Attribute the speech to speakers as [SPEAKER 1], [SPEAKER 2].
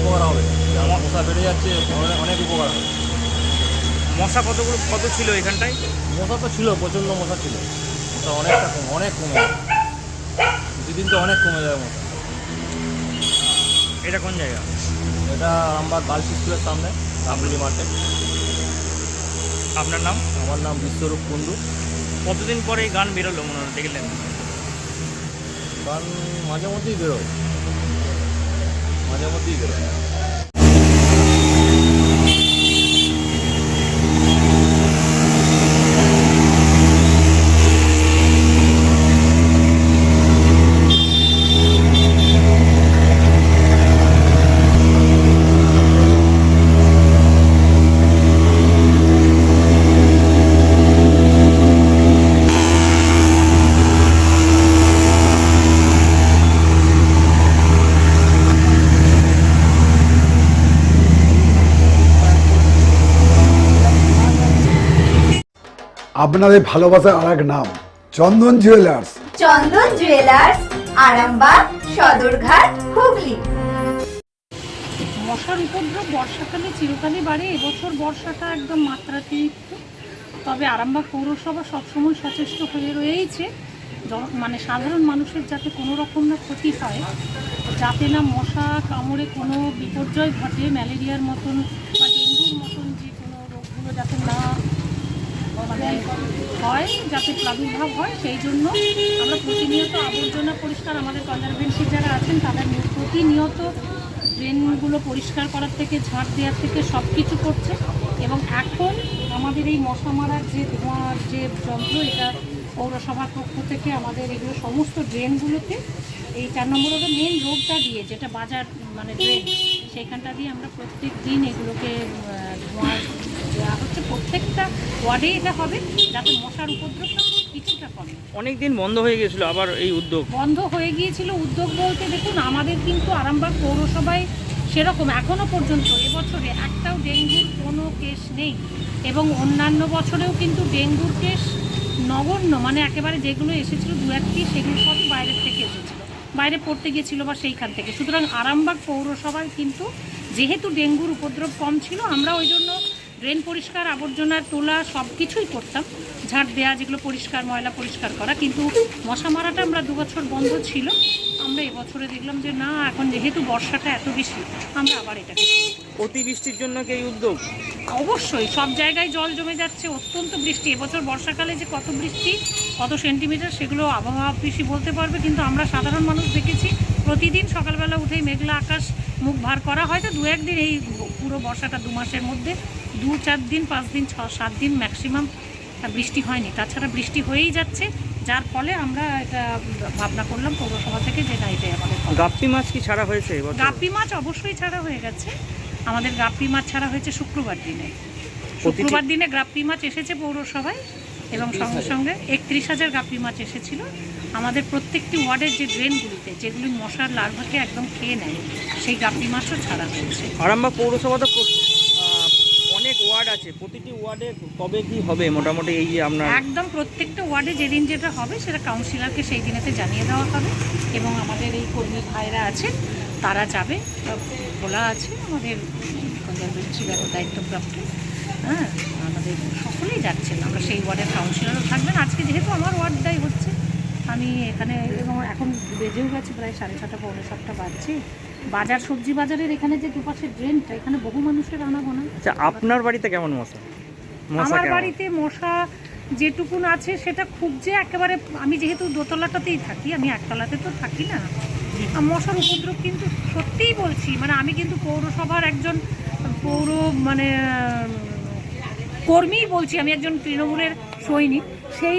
[SPEAKER 1] উপকার হবে। আমার মশা বেড়ে যাচ্ছে অনেক উপকার হবে।
[SPEAKER 2] মশা কতগুলো কত ছিল এখানটায়?
[SPEAKER 1] মশা তো ছিল প্রচণ্ড মশা ছিল। মশা অনেকটা কম অনেক কমে প্রতিদিন তো অনেক কমে যাবে মশা।
[SPEAKER 2] এটা কোন জায়গা?
[SPEAKER 1] এটা আরামবাগ গার্লস স্কুলের সামনে রামগুলি মার্কেট
[SPEAKER 2] আপনার নাম?
[SPEAKER 1] আমার নাম বিশ্বরূপ কুণ্ডু।
[SPEAKER 2] কতদিন পরে এই গান বেরোলো মনে হয় দেখলেন?
[SPEAKER 1] গান মাঝে মধ্যেই বেরোয়। মাঝে মধ্যেই
[SPEAKER 3] আপনাদের ভালোবাসার আর এক নাম চন্দন জুয়েলার্স
[SPEAKER 4] চন্দন জুয়েলার্স আরামবাগ সদরঘাট হুগলি।
[SPEAKER 5] মশার উপদ্রব বর্ষাকালে চিরকালই বাড়ে। এবছর বর্ষাটা একদম মাত্রাতিরিক্ত। তবে আরামবাগ পৌরসভা সবসময় সচেষ্ট হয়ে রয়েছে। মানে সাধারণ মানুষের যাতে কোনো রকম না ক্ষতি হয় যাতে না মশা কামড়ে কোনো বিপর্যয় ঘটে ম্যালেরিয়ার মতন বা ডেঙ্গুর মতন যে কোনো রোগগুলো যাতে না হয়, যাতে প্রাদুর্ভাব হয়, সেই জন্য আমরা প্রতিনিয়ত আবর্জনা পরিষ্কার আমাদের কনজারভেন্সি যারা আছেন নি- প্রতিনিয়ত ড্রেনগুলো পরিষ্কার করার থেকে ঝাড় দেওয়ার থেকে সব কিছু করছে এবং এখন আমাদের এই মশা মারার যে ধোঁয়ার যে যন্ত্র, এটা পৌরসভার পক্ষ থেকে আমাদের এগুলো সমস্ত ড্রেনগুলোতে, এই চার নম্বর মেন রোডটা দিয়ে, যেটা বাজার মানে ড্রেন সেইখানটা দিয়ে আমরা প্রত্যেক দিন এগুলোকে ধোঁয়া দেওয়া হচ্ছে। প্রত্যেকটা ওয়ার্ডে এটা হবে যাতে মশার উপদ্রবটা কিছুটা কমে।
[SPEAKER 2] অনেক দিন বন্ধ হয়ে গেছিল আবার এই উদ্যোগ।
[SPEAKER 5] বন্ধ হয়ে গিয়েছিল উদ্যোগ বলতে দেখুন আমাদের কিন্তু আরামবাগ পৌরসভায় সেরকম এখনও পর্যন্ত এবছরে একটাও ডেঙ্গুর কোনো কেস নেই। এবং অন্যান্য বছরেও কিন্তু ডেঙ্গুর কেস নগণ্য মানে একেবারে যেগুলো এসেছিল দু একটি সেগুলো সবই বাইরের থেকে এসেছিল বাইরে পড়তে গিয়েছিল বা সেইখান থেকে। সুতরাং আরামবাগ পৌরসভায় কিন্তু যেহেতু ডেঙ্গুর উপদ্রব কম ছিল, আমরা ওই জন্য ড্রেন পরিষ্কার আবর্জনা তোলা সব কিছুই করতাম। ঝাঁট দেওয়া যেগুলো পরিষ্কার ময়লা পরিষ্কার করা। কিন্তু মশা মারাটা আমরা দু বছর বন্ধ ছিল। আমরা এবছরে দেখলাম যে না এখন যেহেতু বর্ষাটা এত বেশি আমরা আবার এটাকে।
[SPEAKER 2] অতিবৃষ্টির জন্য কি এই উদ্যোগ?
[SPEAKER 5] অবশ্যই সব জায়গায় জল জমে যাচ্ছে অত্যন্ত বৃষ্টি। এবছর বর্ষাকালে যে কত বৃষ্টি কত সেন্টিমিটার সেগুলো আবহাওয়া বেশি বলতে পারবে। কিন্তু আমরা সাধারণ মানুষ দেখেছি প্রতিদিন সকালবেলা উঠেই মেঘলা আকাশ মুখ ভার করা হয়তো দু একদিন এই পুরো বর্ষাটা দু মাসের মধ্যে দু চার দিন পাঁচ দিন ছ সাত দিন ম্যাক্সিমাম বৃষ্টি হয়নি। তাছাড়া বৃষ্টি হয়েই যাচ্ছে যার ফলে আমরা এটা ভাবনা করলাম পৌরসভা থেকে যে না এটাই আমাদের।
[SPEAKER 2] গাপ্পি মাছ কি ছাড়া হয়েছে
[SPEAKER 5] গাপ্পি মাছ অবশ্যই ছাড়া হয়ে গেছে। আমাদের গাপ্পি মাছ ছাড়া হয়েছে শুক্রবার দিনে। শুক্রবার দিনে গাপ্পি মাছ এসেছে পৌরসভায় এবং সঙ্গে সঙ্গে একত্রিশ হাজার গাপ্পি মাছ এসেছিল। আমাদের প্রত্যেকটি ওয়ার্ডের যে ড্রেনগুলিতে যেগুলি মশার লার্ভাকে একদম খেয়ে নেয় সেই গাপ্পি মাছও ছাড়া হয়েছে।
[SPEAKER 2] আরামবাগ পৌরসভা তো ওয়ার্ড আছে, প্রতিটি ওয়ার্ডে কবে কি হবে? মোটামুটি এই আপনার
[SPEAKER 5] একদম প্রত্যেকটা ওয়ার্ডে যেদিন যেটা হবে সেটা কাউন্সিলরকে সেই দিনেতে জানিয়ে দেওয়া হবে এবং আমাদের এই কর্মী ভাইরা আছেন, তারা যাবে। বলা আছে আমাদের কনজারভেন্সি দায়িত্বপ্রাপ্ত। হ্যাঁ আমাদের সকলেই যাচ্ছেন। আমরা সেই ওয়ার্ডের কাউন্সিলরও থাকবেন। আজকে যেহেতু আমার ওয়ার্ডটাই হচ্ছে, আমি এখানে এবং এখন বেজেও গেছে, প্রায় সাড়ে ছটা, পৌনে সাতটা বাজছে। বাজার সবজি বাজারের এখানে যে দুপাশের ড্রেনটা এখানে বহু মানুষের আনাগোনা।
[SPEAKER 2] আচ্ছা আপনার বাড়িতে কেমন মশা?
[SPEAKER 5] আমার বাড়িতে মশা যেটুকুন আছে সেটা খুব যে একেবারে আমি যেহেতু দোতলাটাতেই থাকি আমি একতলাতে তো থাকি না। মশার উপদ্রব কিন্তু সত্যিই বলছি মানে আমি কিন্তু পৌরসভার একজন পৌর মানে কর্মীই বলছি আমি একজন তৃণমূলের সৈনিক। সেই